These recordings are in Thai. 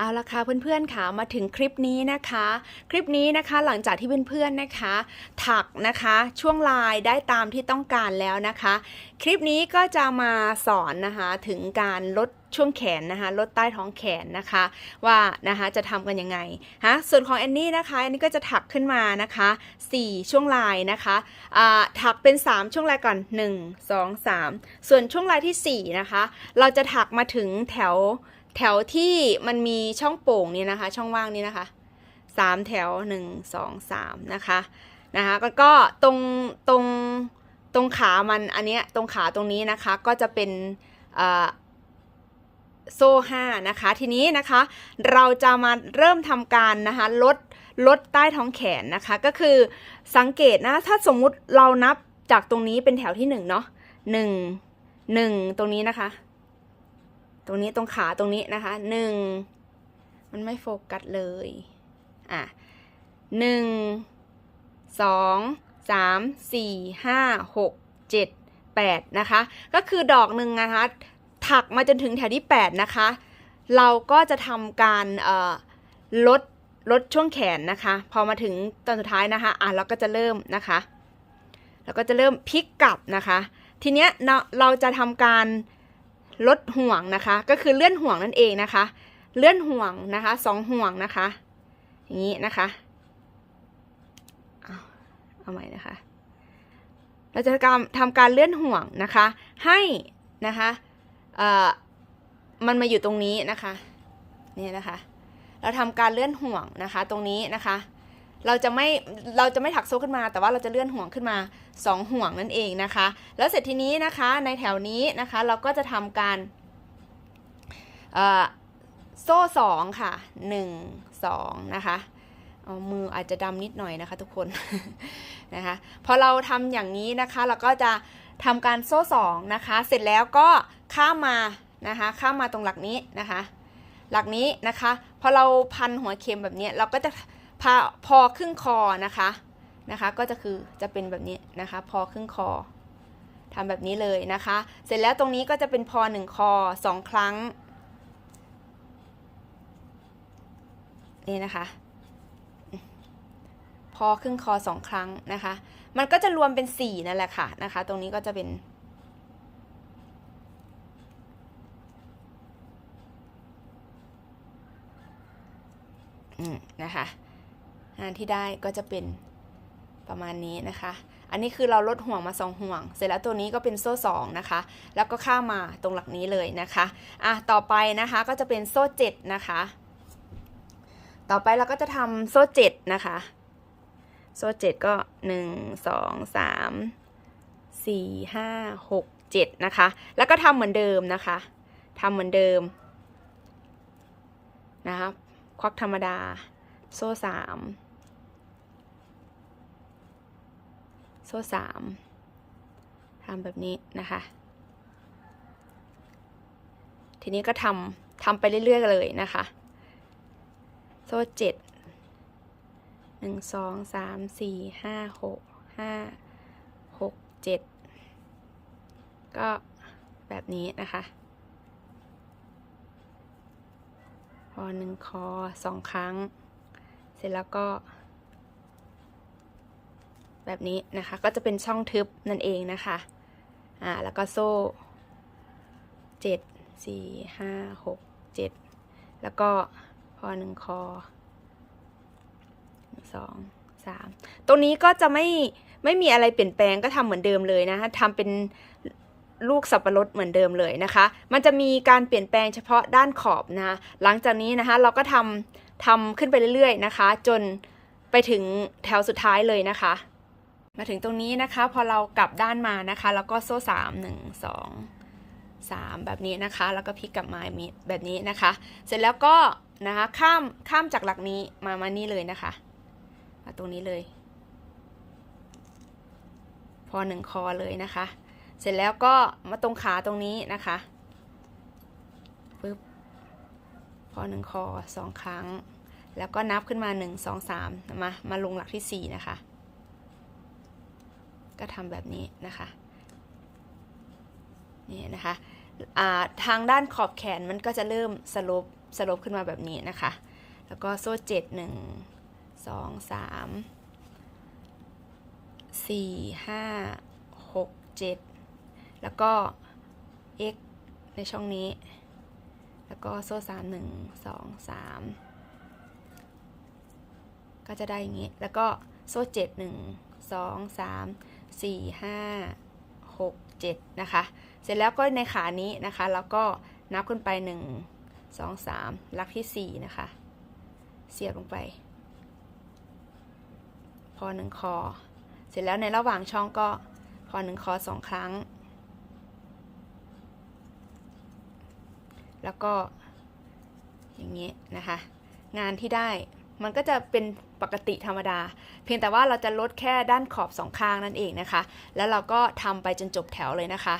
เอาละค่ะเพื่อนๆค่ะมาถึงคลิปนี้นะคะ คลิปนี้นะคะหลังจากที่เพื่อนๆนะคะ ถักนะคะช่วงลายได้ตามที่ต้องการแล้วนะคะ คลิปนี้ก็จะมาสอนนะคะถึงการลดช่วงแขนนะคะลดใต้ท้องแขนนะคะ ว่านะคะจะทำกันยังไงฮะส่วนของแอนนี่นะคะแอนนี่ก็จะถักขึ้นมานะคะ 4 ช่วงลายนะคะอ่าถักเป็น 3 ช่วงลายก่อน 1 2 3 ส่วนช่วงลายทีสี่4 นะคะ เราจะถักมาถึงแถว แถวที่มันมีช่องโป่งนี่นะคะ ช่องว่างนี่นะคะสามแถวหนึ่งสองสามนะคะนะคะก็ก็ตรงตรงตรงขามันอันเนี้ยตรงขาตรงนี้นะคะก็จะเป็นโซ่ห้านะคะทีนี้นะคะเราจะมาเริ่มทำการนะคะลดลดใต้ท้องแขนนะคะ ก็คือสังเกตนะถ้าสมมุติเรานับจากตรงนี้เป็นแถวที่หนึ่งเนาะหนึ่งหนึ่งตรงนี้นะคะ ตรงนี้ตรงขาตรงนี้นะคะหนึ่งมันไม่โฟกัสเลย อะหนึ่งสองสามสี่ห้าหกเจ็ดแปดนะคะ ก็คือดอกหนึ่งนะคะ ถักมาจนถึงแถวที่แปดนะคะ เราก็จะทำการลดลดช่วงแขนนะคะ พอมาถึงตอนสุดท้ายนะคะ อะเราก็จะเริ่มนะคะเราก็จะเริ่มพลิกกลับนะคะ ทีเนี้ยเราเราจะทำการ ลดห่วงนะคะ ก็คือเลื่อนห่วงนั่นเองนะคะ เลื่อนห่วงนะคะสองห่วงนะคะ อย่างนี้นะคะเอาเอาใหม่นะคะ เราจะการทำการเลื่อนห่วงนะคะ ให้นะคะเอ่อมันมาอยู่ตรงนี้นะคะ นี่นะคะ เราทำการเลื่อนห่วงนะคะ ตรงนี้นะคะ เราจะไม่เราจะไม่ถักโซ่ขึ้นมา แต่ว่าเราจะเลื่อนห่วงขึ้นมาสองห่วงนั่นเองนะคะ แล้วเสร็จทีนี้นะคะในแถวนี้นะคะเราก็จะทำการโซ่สองค่ะหนึ่งสองนะคะมืออาจจะดำนิดหน่อยนะคะทุกคนนะคะพอเราทำอย่างนี้นะคะเราก็จะทำการโซ่สองนะคะ เสร็จแล้วก็ข้ามมานะคะข้ามมาตรงหลักนี้นะคะ หลักนี้นะคะ พอเราพันหัวเข็มแบบนี้เราก็จะ พาพอครึ่งคอนะคะนะคะก็จะคือจะเป็นแบบนี้นะคะพอครึ่งคอทำแบบนี้เลยนะคะ เสร็จแล้วตรงนี้ก็จะเป็นพอหนึ่งคอสองครั้งนี่นะคะพอครึ่งคอสองครั้งนะคะ มันก็จะรวมเป็นสี่นั่นแหละค่ะนะคะ ตรงนี้ก็จะเป็นอืมนะคะ ที่ได้ก็จะเป็นประมาณนี้นะคะ อันนี้คือเราลดห่วงมา 2 ห่วง เสร็จแล้วตัวนี้ก็เป็นโซ่2นะคะ แล้วก็ข้ามาตรงหลักนี้เลยนะคะ อะ ต่อไปนะคะก็จะเป็นโซ่7นะคะ ต่อไปเราก็จะทำโซ่7นะคะ โซ่7ก็ 1 2 3 4 5 6 7นะคะ แล้วก็ทำเหมือนเดิมนะคะทำเหมือนเดิมนะครับควักธรรมดา โซ่3 โซ่สามทำแบบนี้นะคะ ทีนี้ก็ทำทำไปเรื่อยๆเลยนะคะ โซ่เจ็ดหนึ่งสองสามสี่ห้าหกห้าหกเจ็ดก็แบบนี้นะคะพอหนึ่งคอสองครั้ง เสร็จแล้วก็ แบบนี้นะคะ ก็จะเป็นช่องทึบนั่นเองนะคะ อ่า แล้วก็โซ่เจ็ดสี่ห้าหกเจ็ดแล้วก็พอหนึ่งคอสองสามตรงนี้ก็จะไม่ไม่มีอะไรเปลี่ยนแปลงก็ทำเหมือนเดิมเลยนะคะทำเป็นลูกสับปะรดเหมือนเดิมเลยนะคะ มันจะมีการเปลี่ยนแปลงเฉพาะด้านขอบนะคะหลังจากนี้นะคะเราก็ทำทำขึ้นไปเรื่อยๆนะคะ จนไปถึงแถวสุดท้ายเลยนะคะ มาถึงตรงนี้นะคะ พอเรากลับด้านมานะคะ แล้วก็โซ่สามหนึ่งสองสามแบบนี้นะคะ แล้วก็พลิกกลับมามีแบบนี้นะคะ เสร็จแล้วก็นะคะข้ามข้ามจากหลักนี้มามานี่เลยนะคะมาตรงนี้เลย พอหนึ่งคอเลยนะคะ เสร็จแล้วก็มาตรงขาตรงนี้นะคะปึ๊บพอหนึ่งคอสองครั้ง แล้วก็นับขึ้นมาหนึ่งสองสามมามาลงหลักที่สี่นะคะ ก็ทำแบบนี้นะคะนี่นะคะทางด้านขอบแขนมันก็จะเริ่มสลบสลบขึ้นมาแบบนี้นะคะ แล้วก็โซ่เจ็ดหนึ่งสองสามสี่ห้าหกเจ็ดแล้วก็ x ในช่องนี้ แล้วก็โซ่สามหนึ่งสองสามก็จะได้อย่างนี้ แล้วก็โซ่เจ็ดหนึ่งสองสาม สี่ห้าหกเจ็ดนะคะ เสร็จแล้วก็ในขานี้นะคะ แล้วก็นับขึ้นไปหนึ่งสองสามลักที่สี่นะคะ เสียบลงไป พอหนึ่งคอ เสร็จแล้วในระหว่างช่องก็พอหนึ่งคอสองครั้ง แล้วก็อย่างนี้นะคะ งานที่ได้ มันก็จะเป็นปกติธรรมดา เพียงแต่ว่าเราจะลดแค่ด้านขอบสองข้างนั่นเองนะคะ แล้วเราก็ทำไปจนจบแถวเลยนะคะ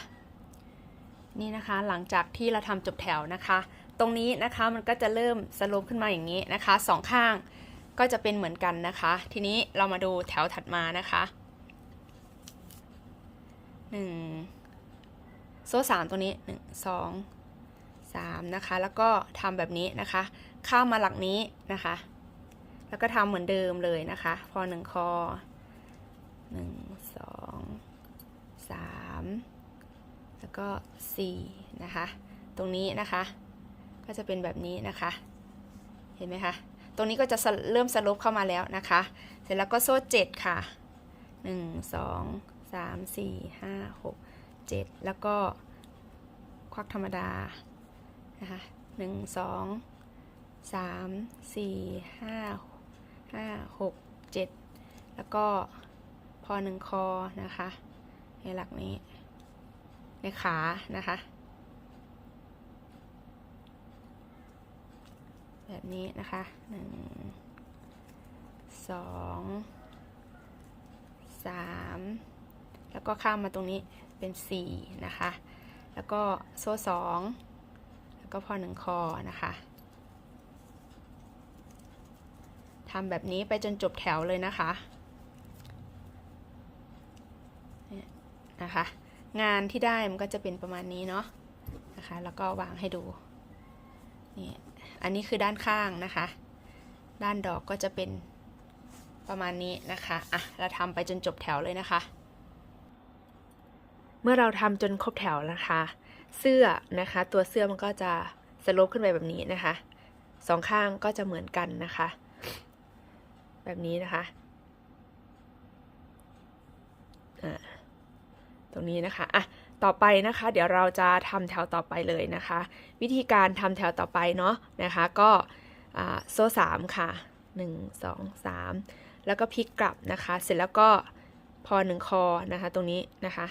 นี่นะคะหลังจากที่เราทำจบแถวนะคะ ตรงนี้นะคะมันก็จะเริ่มสโลปขึ้นมาอย่างนี้นะคะสองข้างก็จะเป็นเหมือนกันนะคะ ทีนี้เรามาดูแถวถัดมานะคะหนึ่งโซ่สามตัวนี้หนึ่งสองสามนะคะ แล้วก็ทำแบบนี้นะคะ ข้ามมาหลักนี้นะคะ แล้วก็ทำเหมือนเดิมเลยนะคะ พอหนึ่งคอหนึ่งสองสามแล้วก็สี่นะคะ ตรงนี้นะคะ ก็จะเป็นแบบนี้นะคะ เห็นไหมคะตรงนี้ก็จะเริ่มสลบเข้ามาแล้วนะคะ เสร็จแล้วก็โซ่เจ็ดค่ะหนึ่งสองสามสี่ห้าหกเจ็ดแล้วก็ควักธรรมดานะคะหนึ่งสองสามสี่ห้าห ห้าหกเจ็ดแล้วก็พอหนึ่งคอนะคะ ในหลักนี้ ในขานะคะ แบบนี้นะคะหนึ่งสองสามแล้วก็ข้ามมาตรงนี้เป็นสี่นะคะ แล้วก็โซ่สองแล้วก็พอหนึ่งคอนะคะ ทำแบบนี้ไปจนจบแถวเลยนะคะเนี่ยนะคะ งานที่ได้มันก็จะเป็นประมาณนี้เนาะนะคะ แล้วก็วางให้ดูนี่อันนี้คือด้านข้างนะคะ ด้านดอกก็จะเป็นประมาณนี้นะคะอะเราทำไปจนจบแถวเลยนะคะ เมื่อเราทำจนครบแถวนะคะ เสื้อนะคะ ตัวเสื้อมันก็จะสโลปขึ้นไปแบบนี้นะคะสองข้างก็จะเหมือนกันนะคะ แบบนี้นะคะ ตรงนี้นะคะ อะ ต่อไปนะคะ เดี๋ยวเราจะทำแถวต่อไปเลยนะคะ วิธีการทำแถวต่อไปเนาะนะคะ ก็โซ่สามค่ะหนึ่งสองสามแล้วก็พลิกกลับนะคะ เสร็จแล้วก็พอหนึ่งคอนะคะ ตรงนี้นะคะ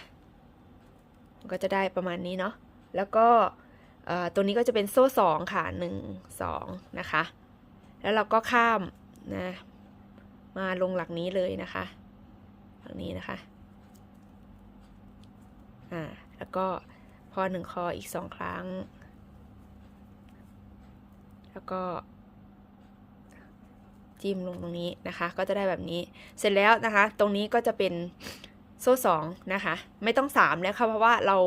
ก็จะได้ประมาณนี้เนาะ แล้วก็ตัวนี้ก็จะเป็นโซ่สองค่ะหนึ่งสองนะคะ แล้วเราก็ข้ามนะ มาลงหลักนี้เลยนะคะ หลักนี้นะคะ อ่า แล้วก็พอหนึ่งคออีกสองครั้ง แล้วก็จิ้มลงตรงนี้นะคะ ก็จะได้แบบนี้ เสร็จแล้วนะคะ ตรงนี้ก็จะเป็นโซ่สองนะคะ ไม่ต้องสามแล้วค่ะเพราะว่าเรา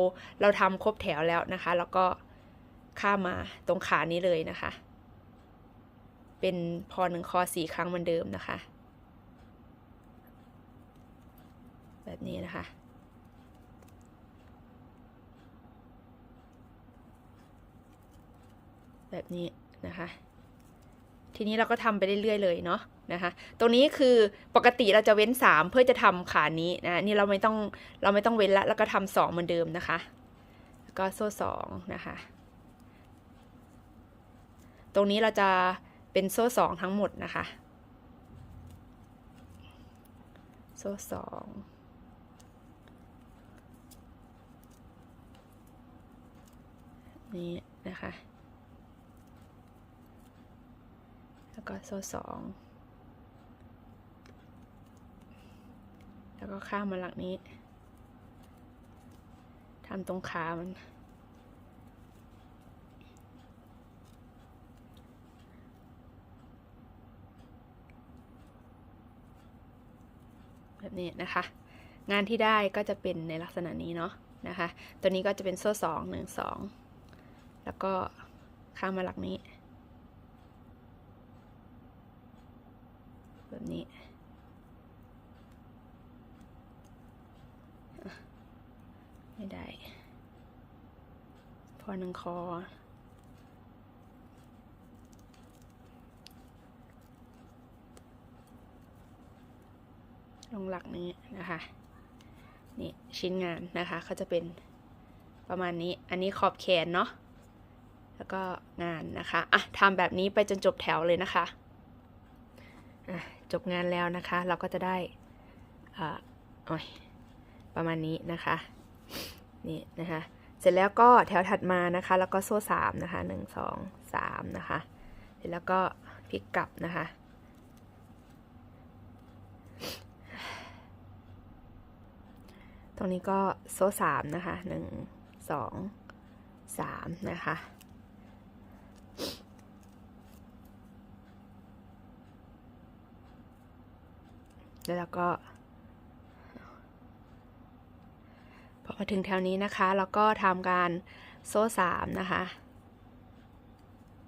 เราทำครบแถวแล้วนะคะ แล้วก็ข้ามมาตรงขานี้เลยนะคะ เป็นพอหนึ่งคอสี่ครั้งเหมือนเดิมนะคะ แบบนี้นะคะ แบบนี้นะคะทีนี้เราก็ทำไปเรื่อยๆเลยเนาะนะคะ ตรงนี้คือปกติเราจะเว้น 3 เพื่อจะทำขานี้นะ นี่เราไม่ต้องเราไม่ต้องเว้นละ แล้วก็ทำสองเหมือนเดิมนะคะ แล้วก็โซ่สองนะคะ ตรงนี้เราจะเป็นโซ่สองทั้งหมดนะคะ โซ่สอง นี่นะคะ แล้วก็โซ่สองแล้วก็ข้ามมาหลักนี้ทำตรงขามันแบบนี้นะคะ งานที่ได้ก็จะเป็นในลักษณะนี้เนาะนะคะ ตัวนี้ก็จะเป็นโซ่สองหนึ่งสอง แล้วก็ข้ามมาหลักนี้ แบบนี้ ไม่ได้ พอหนึ่งคอลงหลักนี้นะคะ นี่ชิ้นงานนะคะ ก็จะเป็นประมาณนี้ อันนี้ขอบแขนเนาะ แล้วก็งานนะคะอะทำแบบนี้ไปจนจบแถวเลยนะคะอะจบงานแล้วนะคะ เราก็จะได้อ่าโอ้ยประมาณนี้นะคะนี่นะคะเสร็จแล้วก็แถวถัดมานะคะ แล้วก็โซ่สามนะคะหนึ่งสองสามนะคะ เสร็จแล้วก็พลิกกลับนะคะตรงนี้ก็โซ่สามนะคะหนึ่งสองสามนะคะ แล้วก็พอมาถึงแถวนี้นะคะเราก็ทำการโซ่สามนะคะ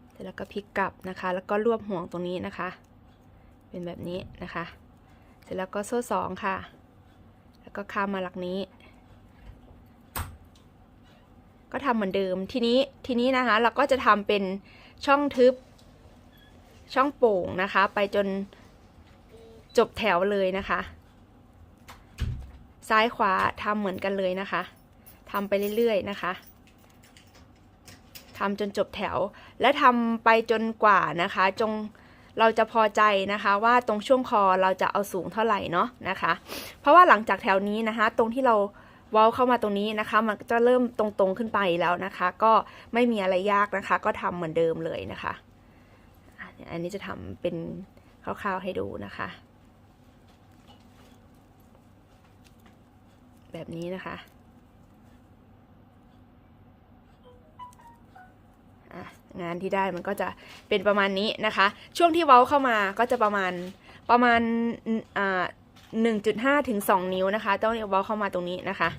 เสร็จแล้วก็พลิกกลับนะคะ แล้วก็รวบห่วงตรงนี้นะคะ เป็นแบบนี้นะคะ เสร็จแล้วก็โซ่สองค่ะ แล้วก็ข้ามมาหลักนี้ ก็ทำเหมือนเดิม ทีนี้ ทีนี้นะคะ เราก็จะทำเป็นช่องทึบ ช่องโป่งนะคะ ไปจน จบแถวเลยนะคะ ซ้ายขวาทำเหมือนกันเลยนะคะทำไปเรื่อยๆนะคะทำจนจบแถวและทำไปจนกว่านะคะ จงเราจะพอใจนะคะว่าตรงช่วงคอเราจะเอาสูงเท่าไหร่เนาะนะคะ เพราะว่าหลังจากแถวนี้นะคะ ตรงที่เราเว้าเข้ามาตรงนี้นะคะ มันจะเริ่มตรงๆขึ้นไปแล้วนะคะ ก็ไม่มีอะไรยากนะคะ ก็ทำเหมือนเดิมเลยนะคะอะอันนี้จะทำเป็นคร่าวๆให้ดูนะคะ แบบนี้นะคะอะงานที่ได้มันก็จะเป็นประมาณนี้นะคะ ช่วงที่เว้าเข้ามาก็จะประมาณประมาณอ่าหนึ่งจุดห้าถึงสองนิ้วนะคะ ต้องเว้าเข้ามาตรงนี้นะคะ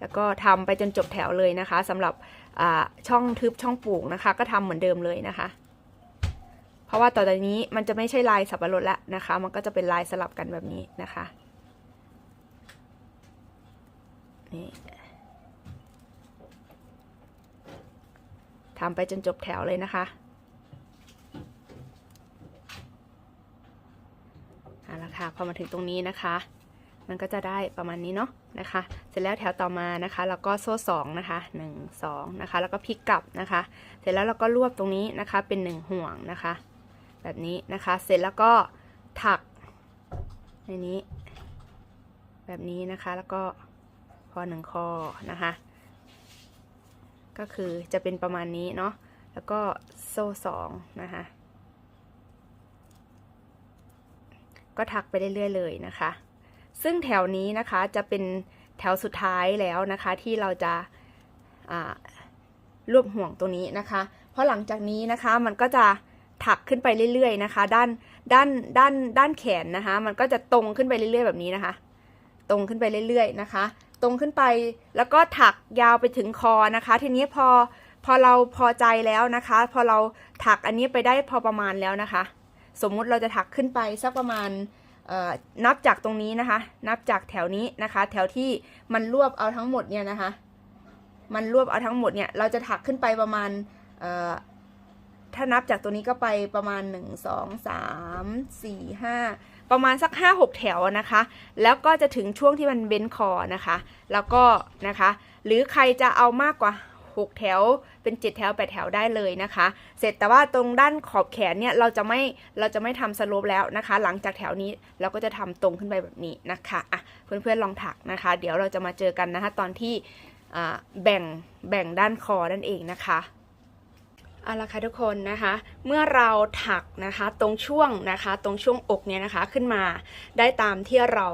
แล้วก็ทำไปจนจบแถวเลยนะคะสำหรับช่องทึบช่องปลูกนะคะ ก็ทำเหมือนเดิมเลยนะคะ เพราะว่าต่อจากนี้มันจะไม่ใช่ลายสับปะรดแล้วนะคะ มันก็จะเป็นลายสลับกันแบบนี้นะคะ นี่ทำไปจนจบแถวเลยนะคะเอาละค่ะพอมาถึงตรงนี้นะคะ มันก็จะได้ประมาณนี้เนาะนะคะ เสร็จแล้วแถวต่อมานะคะแล้วก็โซ่สองนะคะหนึ่งสองนะคะ แล้วก็พลิกกลับนะคะ เสร็จแล้วเราก็รวบตรงนี้นะคะเป็นหนึ่งห่วงนะคะ แบบนี้นะคะ เสร็จแล้วก็ถักในนี้ แบบนี้นะคะแล้วก็ พอหนึ่งคอนะคะ ก็คือจะเป็นประมาณนี้เนาะแล้วก็โซ่สองนะคะก็ถักไปเรื่อยๆเลยนะคะ ซึ่งแถวนี้นะคะจะเป็นแถวสุดท้ายแล้วนะคะที่เราจะรวบห่วงตัวนี้นะคะ เพราะหลังจากนี้นะคะมันก็จะถักขึ้นไปเรื่อยๆนะคะ ด้านด้านด้านด้านแขนนะคะ มันก็จะตรงขึ้นไปเรื่อยๆแบบนี้นะคะ ตรงขึ้นไปเรื่อยๆนะคะ ตรงขึ้นไป แล้วก็ถักยาวไปถึงคอนะคะ ทีนี้พอพอเราพอใจแล้วนะคะ พอเราถักอันนี้ไปได้พอประมาณแล้วนะคะ สมมุติเราจะถักขึ้นไปสักประมาณนับจากตรงนี้นะคะ นับจากแถวนี้นะคะ แถวที่มันรวบเอาทั้งหมดเนี่ยนะคะ มันรวบเอาทั้งหมดเนี่ย เราจะถักขึ้นไปประมาณถ้านับจากตัวนี้ก็ไปประมาณ 1 2 3 4 5 ประมาณสัก 5 6 แถวนะคะ แล้วก็จะถึงช่วงที่มันเบ้นคอนะคะ แล้วก็นะคะ หรือใครจะเอามากกว่า 6 แถวเป็น 7 แถว 8 แถวได้เลยนะคะ เสร็จแต่ว่าตรงด้านขอบแขนเนี่ยเราจะไม่เราจะไม่ทำสโลปแล้วนะคะ หลังจากแถวนี้เราก็จะทำตรงขึ้นไปแบบนี้นะคะอะเพื่อนๆลองถักนะคะ เดี๋ยวเราจะมาเจอกันนะคะตอนที่แบ่งแบ่งด้านคอนั่นเองนะคะ เอาละค่ะทุกคนนะคะ เมื่อเราถักนะคะตรงช่วงนะคะ ตรงช่วงอกเนี่ยนะคะขึ้นมาได้ตามที่เรา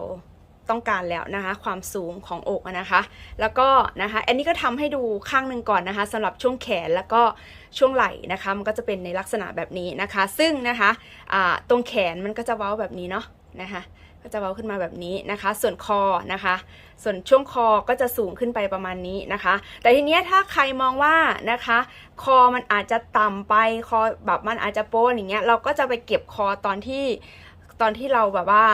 ต้องการแล้วนะคะ ความสูงของอกนะคะ แล้วก็นะคะอันนี้ก็ทำให้ดูข้างหนึ่งก่อนนะคะสำหรับช่วงแขนแล้วก็ช่วงไหล่นะคะมันก็จะเป็นในลักษณะแบบนี้นะคะ ซึ่งนะคะตรงแขนมันก็จะเว้าแบบนี้เนาะนะคะ ก็จะเว้าขึ้นมาแบบนี้นะคะ ส่วนคอนะคะ ส่วนช่วงคอก็จะสูงขึ้นไปประมาณนี้นะคะ แต่ทีเนี้ยถ้าใครมองว่านะคะ คอมันอาจจะต่ำไปคอแบบมันอาจจะโป้นอย่างเงี้ยเราก็จะไปเก็บคอตอนที่ตอนที่เราแบบว่า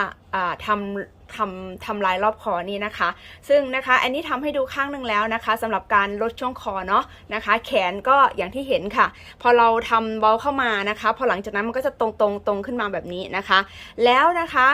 ทำ ทำทำลายรอบคอนี่นะคะ ซึ่งนะคะอันนี้ทำให้ดูข้างหนึ่งแล้วนะคะสำหรับการลดช่วงคอเนาะนะคะ แขนก็อย่างที่เห็นค่ะ พอเราทำบอลเข้ามานะคะ พอหลังจากนั้นมันก็จะตรงตรงตรงขึ้นมาแบบนี้นะคะ แล้วนะคะ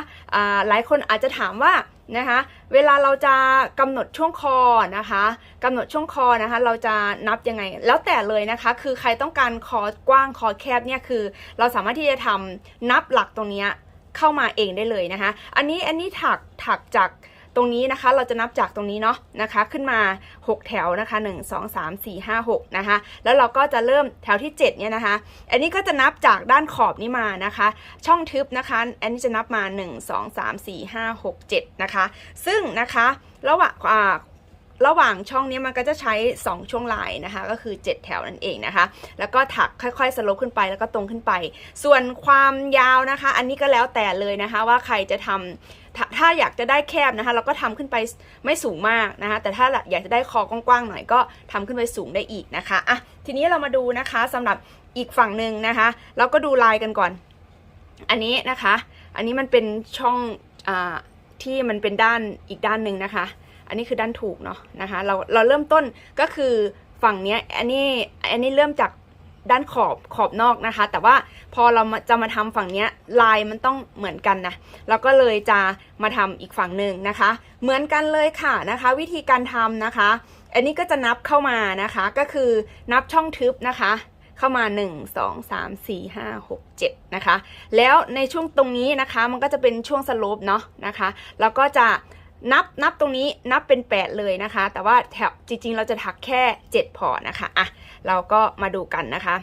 หลายคนอาจจะถามว่านะคะเวลาเราจะกำหนดช่วงคอนะคะกำหนดช่วงคอนะคะ เราจะนับยังไง แล้วแต่เลยนะคะ คือใครต้องการคอกว้างคอแคบเนี่ยคือ เราสามารถที่จะทำนับหลักตรงเนี้ย เข้ามาเองได้เลยนะคะ อันนี้อันนี้ถักถักจากตรงนี้นะคะเราจะนับจากตรงนี้เนาะนะคะ ขึ้นมา 6 แถวนะคะ 1 2 3 4 5 6 นะคะ แล้วเราก็จะเริ่มแถวที่ 7 เนี่ยนะคะ อันนี้ก็จะนับจากด้านขอบนี้มานะคะ ช่องทึบนะคะ อันนี้จะนับมา 1 2 3 4 5 6 7 นะคะ ซึ่งนะคะระหว่าง ระหว่างช่องนี้มันก็จะใช้ 2 ช่วงลายนะคะ ก็คือ 7 แถวนั่นเองนะคะ แล้วก็ถักค่อยๆสโลปขึ้นไปแล้วก็ตรงขึ้นไป ส่วนความยาวนะคะ อันนี้ก็แล้วแต่เลยนะคะว่าใครจะทำถ้าถ้าอยากจะได้แคบนะคะเราก็ทำขึ้นไปไม่สูงมากนะคะ แต่ถ้าอยากจะได้คอกว้างๆหน่อยก็ทำขึ้นไปสูงได้อีกนะคะอะทีนี้เรามาดูนะคะสำหรับอีกฝั่งหนึ่งนะคะ เราก็ดูลายกันก่อน อันนี้นะคะ อันนี้มันเป็นช่องอที่มันเป็นด้านอีกด้านหนึ่งนะคะ อันนี้คือด้านถูกเนาะนะคะ เราเราเริ่มต้นก็คือฝั่งเนี้ยอันนี้อันนี้เริ่มจากด้านขอบขอบนอกนะคะ แต่ว่าพอเราจะมาทำฝั่งเนี้ยลายมันต้องเหมือนกันนะเราก็เลยจะมาทำอีกฝั่งหนึ่งนะคะ เหมือนกันเลยค่ะนะคะ วิธีการทำนะคะ อันนี้ก็จะนับเข้ามานะคะ ก็คือนับช่องทึบนะคะ เข้ามา 1 2 3 4 5 6 7นะคะ แล้วในช่วงตรงนี้นะคะ มันก็จะเป็นช่วงสโลปเนาะนะคะ แล้วก็จะ นับนับตรงนี้นับเป็น 8 เลยนะคะ แต่ว่าแถวจริง ๆ เราจะถักแค่ 7 พอนะคะอะเราก็มาดูกันนะคะ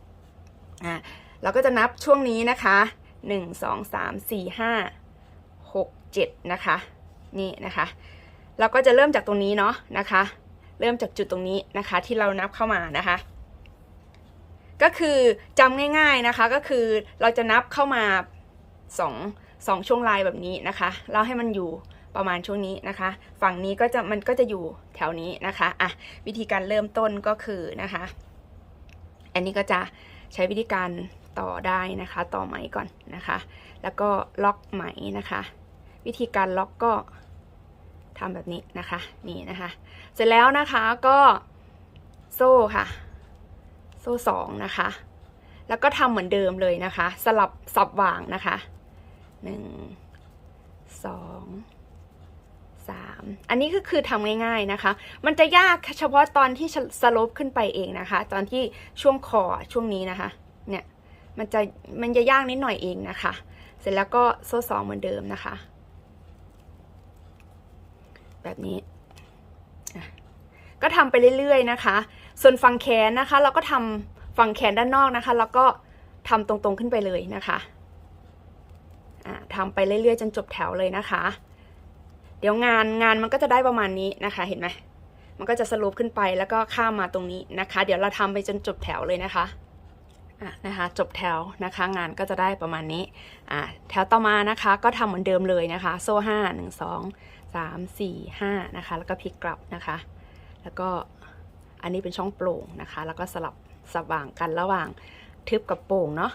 1อะเราก็จะนับช่วงนี้นะคะ 1 2 3 4 5 6 7 นะคะนี่นะคะ เราก็จะเริ่มจากตรงนี้เนาะนะคะ เริ่มจากจุดตรงนี้นะคะ ที่เรานับเข้ามานะคะก็คือจำง่ายๆนะคะก็คือเราจะนับเข้ามาสองสองช่วงลายแบบนี้นะคะ แล้วให้มันอยู่ ประมาณช่วงนี้นะคะ ฝั่งนี้ก็จะมันก็จะอยู่แถวนี้นะคะอะวิธีการเริ่มต้นก็คือนะคะ อันนี้ก็จะใช้วิธีการต่อได้นะคะ ต่อไหมก่อนนะคะ แล้วก็ล็อกไหมนะคะ วิธีการล็อกก็ทำแบบนี้นะคะนี่นะคะ เสร็จแล้วนะคะก็โซ่ค่ะ โซ่สองนะคะ แล้วก็ทำเหมือนเดิมเลยนะคะ สลับสับวางนะคะหนึ่งสอง สามอันนี้ก็คือทำง่ายๆนะคะ มันจะยากเฉพาะตอนที่สลปขึ้นไปเองนะคะ ตอนที่ช่วงคอช่วงนี้นะคะ เนี่ย มันจะมันจะยากนิดหน่อยเองนะคะ เสร็จแล้วก็โซ่สองเหมือนเดิมนะคะ แบบนี้ ก็ทำไปเรื่อยๆนะคะ ส่วนฝั่งแขนนะคะ เราก็ทำฝั่งแขนด้านนอกนะคะ แล้วก็ทำตรงๆขึ้นไปเลยนะคะทำไปเรื่อยๆ จนจบแถวเลยนะคะ เดี๋ยวงานงานมันก็จะได้ประมาณนี้นะคะ เห็นไหมมันก็จะสรุปขึ้นไปแล้วก็ข้ามมาตรงนี้นะคะ เดี๋ยวเราทำไปจนจบแถวเลยนะคะอะนะคะจบแถวนะคะ งานก็จะได้ประมาณนี้อะแถวต่อมานะคะ ก็ทำเหมือนเดิมเลยนะคะ โซ่ห้าหนึ่งสองสามสี่ห้านะคะ แล้วก็พลิกกลับนะคะ แล้วก็อันนี้เป็นช่องโปร่งนะคะ แล้วก็สลับสว่างกันระหว่างทึบกับโปร่งเนาะ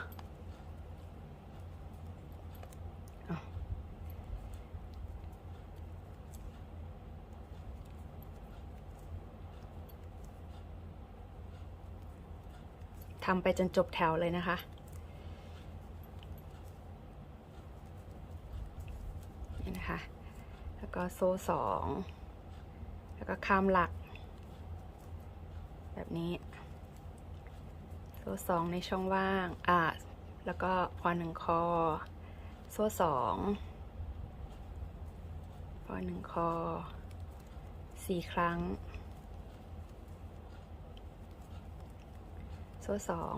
ทำไปจนจบแถวเลยนะคะ นี่นะคะ แล้วก็โซ่สอง แล้วก็ข้ามหลัก แบบนี้ โซ่สองในช่องว่าง อ่า แล้วก็พอหนึ่งคอ โซ่สองพอหนึ่งคอสี่ครั้ง ซ่สอง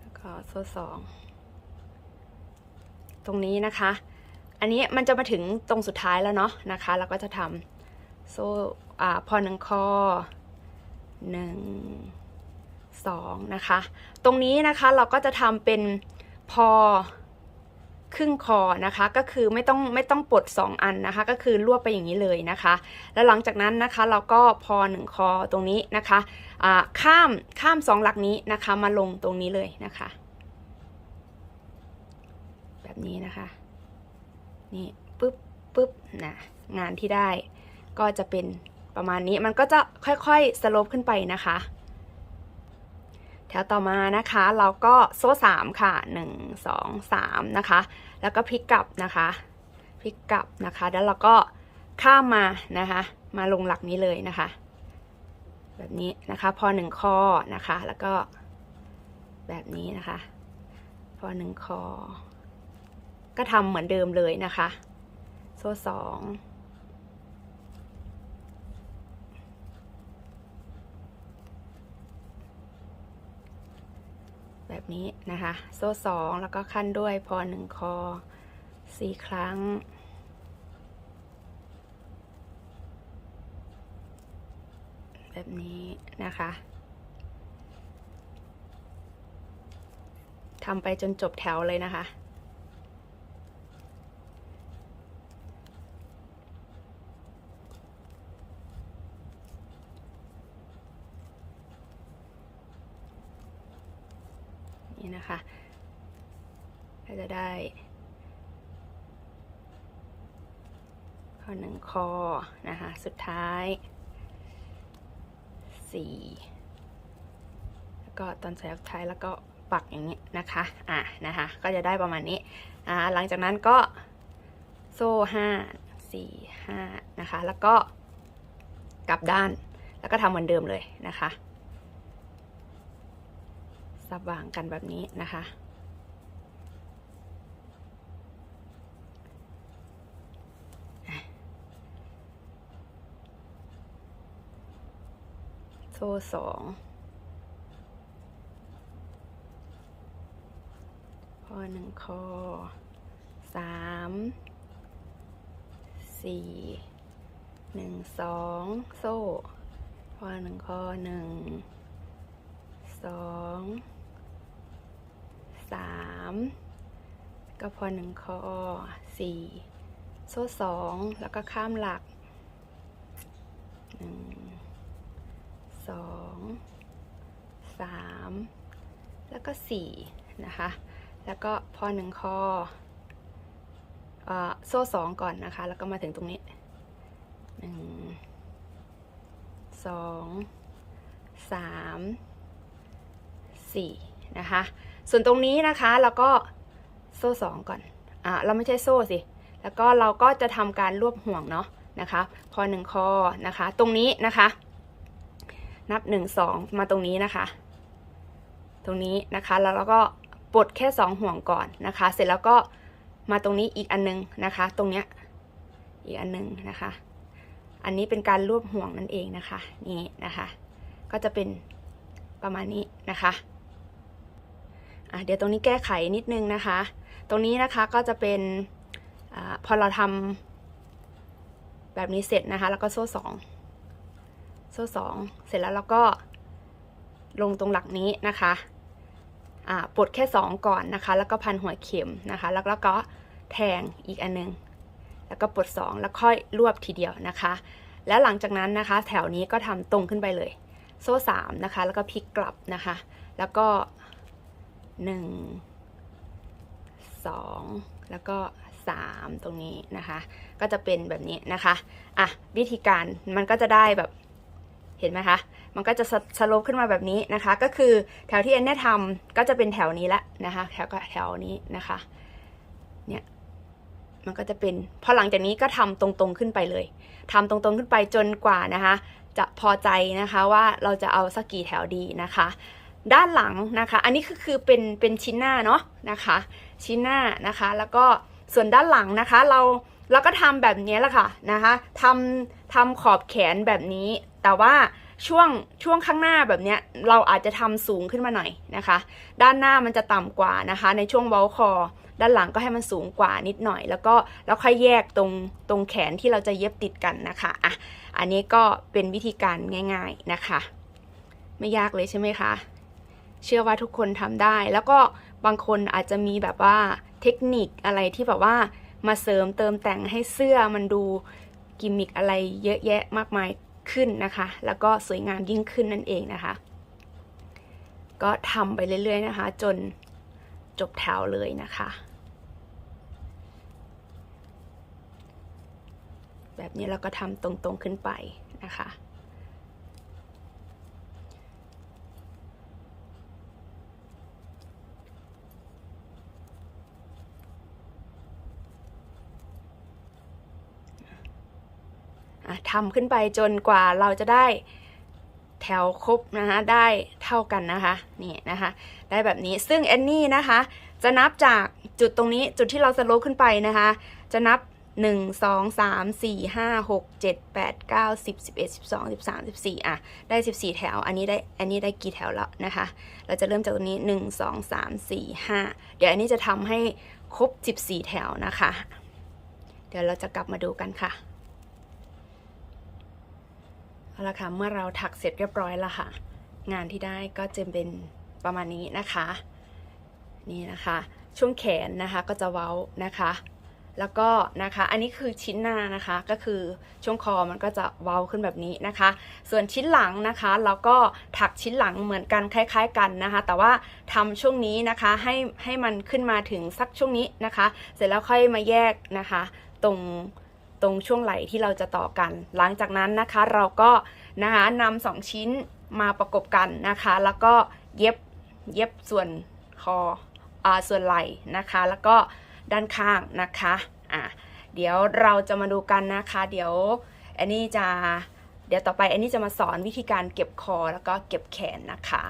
แล้วก็โซ่สองตรงนี้นะคะ อันนี้มันจะมาถึงตรงสุดท้ายแล้วเนาะนะคะ เราก็จะทำโซ่อ่าพอหนึ่งคอหนึ่งสองนะคะ ตรงนี้นะคะเราก็จะทำเป็นพอ ครึ่งคอนะคะ ก็คือไม่ต้องไม่ต้องปลดสองอันนะคะ ก็คือรวบไปอย่างนี้เลยนะคะ แล้วหลังจากนั้นนะคะเราก็พอหนึ่งคอตรงนี้นะคะข้ามข้ามสองหลักนี้นะคะมาลงตรงนี้เลยนะคะ แบบนี้นะคะนี่ปึ๊บปึ๊บนะงานที่ได้ก็จะเป็นประมาณนี้มันก็จะค่อยๆสโลปขึ้นไปนะคะ แถวต่อมานะคะเราก็โซ่สามค่ะหนึ่งสองสามนะคะ แล้วก็พลิกกลับนะคะพลิกกลับนะคะ แล้วเราก็ข้ามมานะคะ มาลงหลักนี้เลยนะคะ แบบนี้นะคะพอหนึ่งข้อนะคะ แล้วก็แบบนี้นะคะ พอหนึ่งคอ ก็ทำเหมือนเดิมเลยนะคะ โซ่สอง แบบนี้นะคะ โซ่สองแล้วก็ขั้นด้วยพอหนึ่งคอสี่ครั้ง แบบนี้นะคะทำไปจนจบแถวเลยนะคะ นี่นะคะก็จะได้ข้ อหนึ่งคอนะคะ สุดท้ายสี่แล้วก็ตอนใส่ท้ายแล้วก็ปักอย่างนี้นะคะ อะนะคะ ก็จะได้ประมาณนี้อ่าหลังจากนั้นก็โซ่ห้าสี่ห้านะคะ แล้วก็กลับด้าน แล้วก็ทำเหมือนเดิมเลยนะคะสับวางกันแบบนี้นะคะ โซ่สองพอหนึ่งคอสามสี่หนึ่งสองโซ่พอหนึ่งคอหนึ่งสองสามก็พอหนึ่งคอสี่โซ่สองแล้วก็ข้ามหลักหนึ่ง สองสามแล้วก็สี่นะคะ แล้วก็พอหนึ่งคอเอ่อโซ่สองก่อนนะคะ แล้วก็มาถึงตรงนี้หนึ่งสองสามสี่นะคะ ส่วนตรงนี้นะคะเราก็โซ่สองก่อน อ่าเราไม่ใช่โซ่สิ แล้วก็เราก็จะทำการรวบห่วงเนาะนะคะ พอหนึ่งคอนะคะ ตรงนี้นะคะ นับหนึ่งสองมาตรงนี้นะคะ ตรงนี้นะคะแล้วเราก็ปลดแค่สองห่วงก่อนนะคะ เสร็จแล้วก็มาตรงนี้อีกอันนึงนะคะ ตรงเนี้ยอีกอันนึงนะคะ อันนี้เป็นการรวบห่วงนั่นเองนะคะนี่นะคะ ก็จะเป็นประมาณนี้นะคะอะเดี๋ยวตรงนี้แก้ไขนิดนึงนะคะ ตรงนี้นะคะก็จะเป็นอพอเราทำแบบนี้เสร็จนะคะ แล้วก็โซ่สอง โซ่สองเสร็จแล้วเราก็ลงตรงหลักนี้นะคะอ่าปลดแค่สองก่อนนะคะ แล้วก็พันหัวเข็มนะคะ แล้วแล้วก็แทงอีกอันนึง แล้วก็ปลดสองแล้วค่อยรวบทีเดียวนะคะ แล้วหลังจากนั้นนะคะ แถวนี้ก็ทำตรงขึ้นไปเลย โซ่สามนะคะ แล้วก็พลิกกลับนะคะ แล้วก็หนึ่งสองแล้วก็สามตรงนี้นะคะ ก็จะเป็นแบบนี้นะคะ อะ วิธีการมันก็จะได้แบบ เห็นไหมคะ มันก็จะสสโลปขึ้นมาแบบนี้นะคะ ก็คือแถวที่เอ็นได้ทำก็จะเป็นแถวนี้ละนะคะ แถวก็แถวนี้นะคะ เนี่ย มันก็จะเป็น พอหลังจากนี้ก็ทำตรงๆขึ้นไปเลยทำตรงๆขึ้นไปจนกว่านะคะ จะพอใจนะคะว่าเราจะเอาสักกี่แถวดีนะคะ ด้านหลังนะคะ อันนี้คือคือเป็นเป็นชิ้นหน้าเนาะนะคะ ชิ้นหน้านะคะ แล้วก็ส่วนด้านหลังนะคะ เรา เราก็ทำแบบนี้แหละค่ะนะคะทำทำขอบแขนแบบนี้ แต่ว่าช่วงช่วงข้างหน้าแบบนี้เราอาจจะทำสูงขึ้นมาหน่อยนะคะ ด้านหน้ามันจะต่ำกว่านะคะ ในช่วงเว้าคอ ด้านหลังก็ให้มันสูงกว่านิดหน่อย แล้วก็แล้วค่อยแยกตรงตรงแขนที่เราจะเย็บติดกันนะคะอะอันนี้ก็เป็นวิธีการง่าย ๆนะคะ ไม่ยากเลยใช่ไหมคะเชื่อว่าทุกคนทำได้ แล้วก็บางคนอาจจะมีแบบว่าเทคนิคอะไรที่แบบว่า มาเสริมเติมแต่งให้เสื้อมันดูกิมมิคอะไรเยอะแยะมากมายขึ้นนะคะ แล้วก็สวยงามยิ่งขึ้นนั่นเองนะคะ ก็ทำไปเรื่อยๆนะคะ จนจบแถวเลยนะคะ แบบนี้เราก็ทำตรงๆขึ้นไปนะคะ ทำขึ้นไปจนกว่าเราจะได้แถวครบนะคะได้เท่ากันนะคะนี่นะคะได้แบบนี้ซึ่งแอนนี่นะคะจะนับจากจุดตรงนี้จุดที่เราสโลปขึ้นไปนะคะจะนับ 1 2 3 4 5 6 7 8 9 10 11 12 13 14อะได้ 14 แถว อันนี้ได้อันนี้ได้กี่แถวแล้วนะคะ เราจะเริ่มจากตรงนี้ 1 2 3 4 5 เดี๋ยวอันนี้จะทำให้ครบ 14 แถวนะคะ เดี๋ยวเราจะกลับมาดูกันค่ะ เอาละค่ะเมื่อเราถักเสร็จเรียบร้อยแล้วค่ะ งานที่ได้ก็จะเป็นประมาณนี้นะคะ นี่นะคะ ช่วงแขนนะคะก็จะเว้านะคะ แล้วก็นะคะอันนี้คือชิ้นหน้านะคะก็คือช่วงคอมันก็จะเว้าขึ้นแบบนี้นะคะ ส่วนชิ้นหลังนะคะเราก็ถักชิ้นหลังเหมือนกันคล้าย ๆ กันนะคะ แต่ว่าทำช่วงนี้นะคะให้ให้มันขึ้นมาถึงสักช่วงนี้นะคะ เสร็จแล้วค่อยมาแยกนะคะ ตรง ตรงช่วงไหล่ที่เราจะต่อกัน หลังจากนั้นนะคะเราก็นะคะนำสองชิ้นมาประกบกันนะคะ แล้วก็เย็บเย็บส่วนคออ่าส่วนไหล่นะคะ แล้วก็ด้านข้างนะคะอะเดี๋ยวเราจะมาดูกันนะคะ เดี๋ยวอันนี้จะเดี๋ยวต่อไปอันนี้จะมาสอนวิธีการเก็บคอแล้วก็เก็บแขนนะคะ